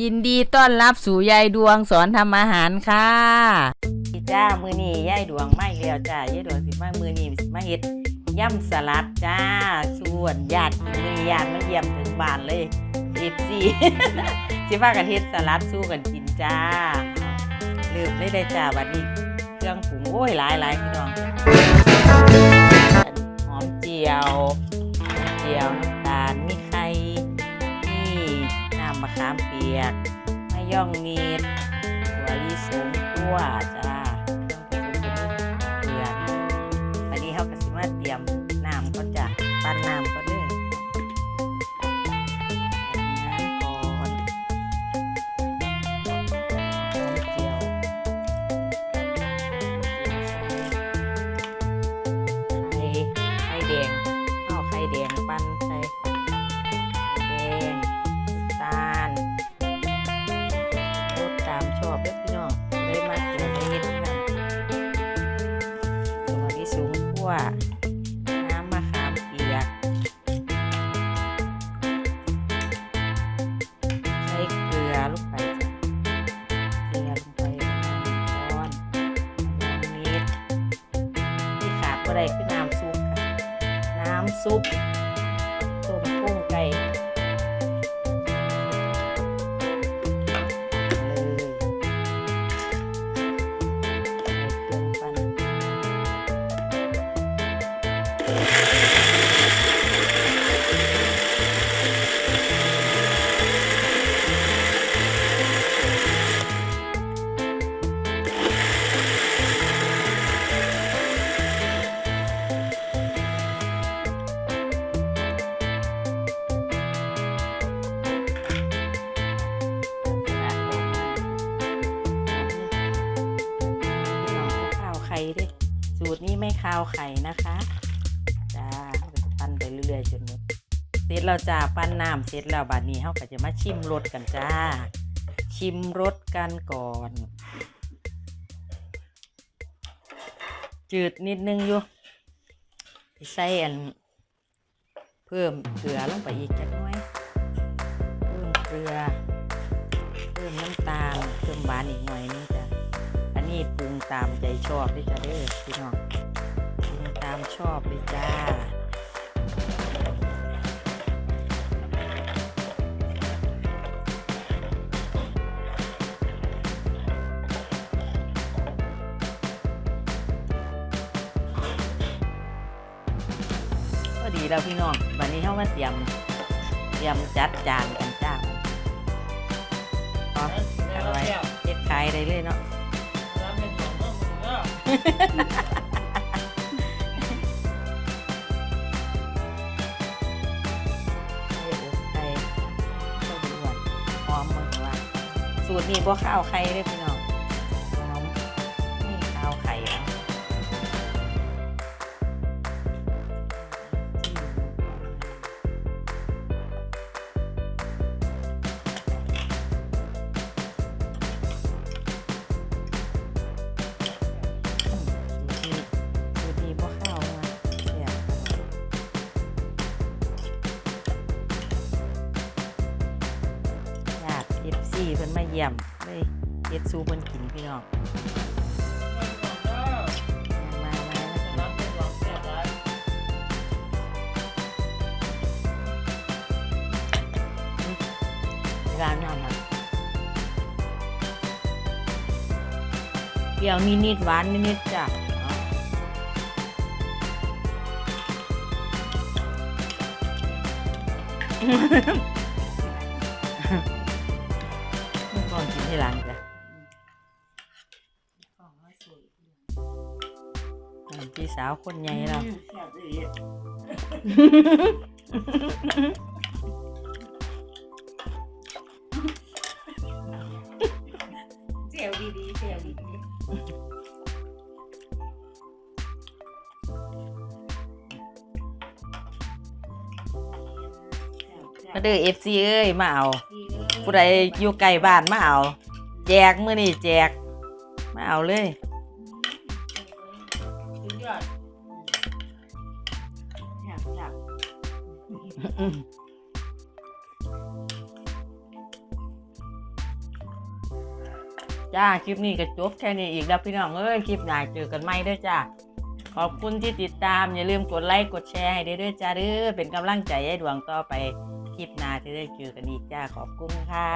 ยินดีต้อนรับสู่ยายดวงสอนทำอาหารค่ะจ้ามือนี้ยายดวงไม่แล้วจ้ายายดวงสิมามือนี้สิมาเฮ็ดย่ำสลัดจ้าส่วนญาติมือญาติมาเยี่ยมถึงบ้านเลยเอฟซีสิพากันเฮ็ดสลัดสู้กันกินจ้าลืมเลยเลยจ้าวันนี้เครื่องปรุงโอ้ยหลายหลายพี่น้องหอมเจียวเจียว มะขามเปียกมะย่องเนสถั่วลิสงคั่วจ้ะ ที่ได้คือน้ำซุปค่ะ น้ำซุป ไม่ข้าวไข่นะคะจ้าปั้นไปเรื่อยๆจนหมดเสร็จแล้วจ้าปั้นน้ำเสร็จแล้วบัดนี้เราก็จะมาชิมรสกันจ้า ชิมรสกันก่อน จืดนิดนึงอยู่ใส่อัน เพิ่มเกลือลงไปอีกจักน้อย เพิ่มเกลือ เพิ่มน้ำตาล เพิ่มหวานอีกหน่อยนึงจ้ะ อันนี้ปรุงตามใจชอบเลยจ้ะเด้อพี่น้อง ตามชอบเลยจ้าก็ดีแล้วพี่น้องวันนี้เขามาเตรียมเตรียมจัดจานกันจ้าพอเอาไว้เฮ็ดขายได้เลยเนาะ สูตรนี้บ่ข้าวไข่เลยพี่น้อง ซี่เพิ่นมาเยี่ยมเลยเฮ็ดซูเพิ่นกินพี่น้องมามาร้านน้ำมันเปรี้ยวนิดๆหวานนิดๆจ้ะเอา ที่หลังจ้ะอ่าพี่สาวคนใหญ่เราเสียวดีๆเสียวดีมาเด้อเอฟซีเอ้ย มาเอา ผู้ใดอยู่ไกลบ้านมาเอา แจกมือนี่แจก มาเอาเลยจ้า คลิปนี้ก็จบแค่นี้อีกแล้วพี่น้องเอ้ย คลิปหน้าเจอกันใหม่เด้อจ้า ขอบคุณที่ติดตาม อย่าลืมกดไลค์ กดแชร์ให้เด้อด้วยจ้าเด้อเป็นกำลังใจให้ดวงต่อไป คลิปหน้าจะได้เจอกันอีกจ้าขอบคุณค่ะ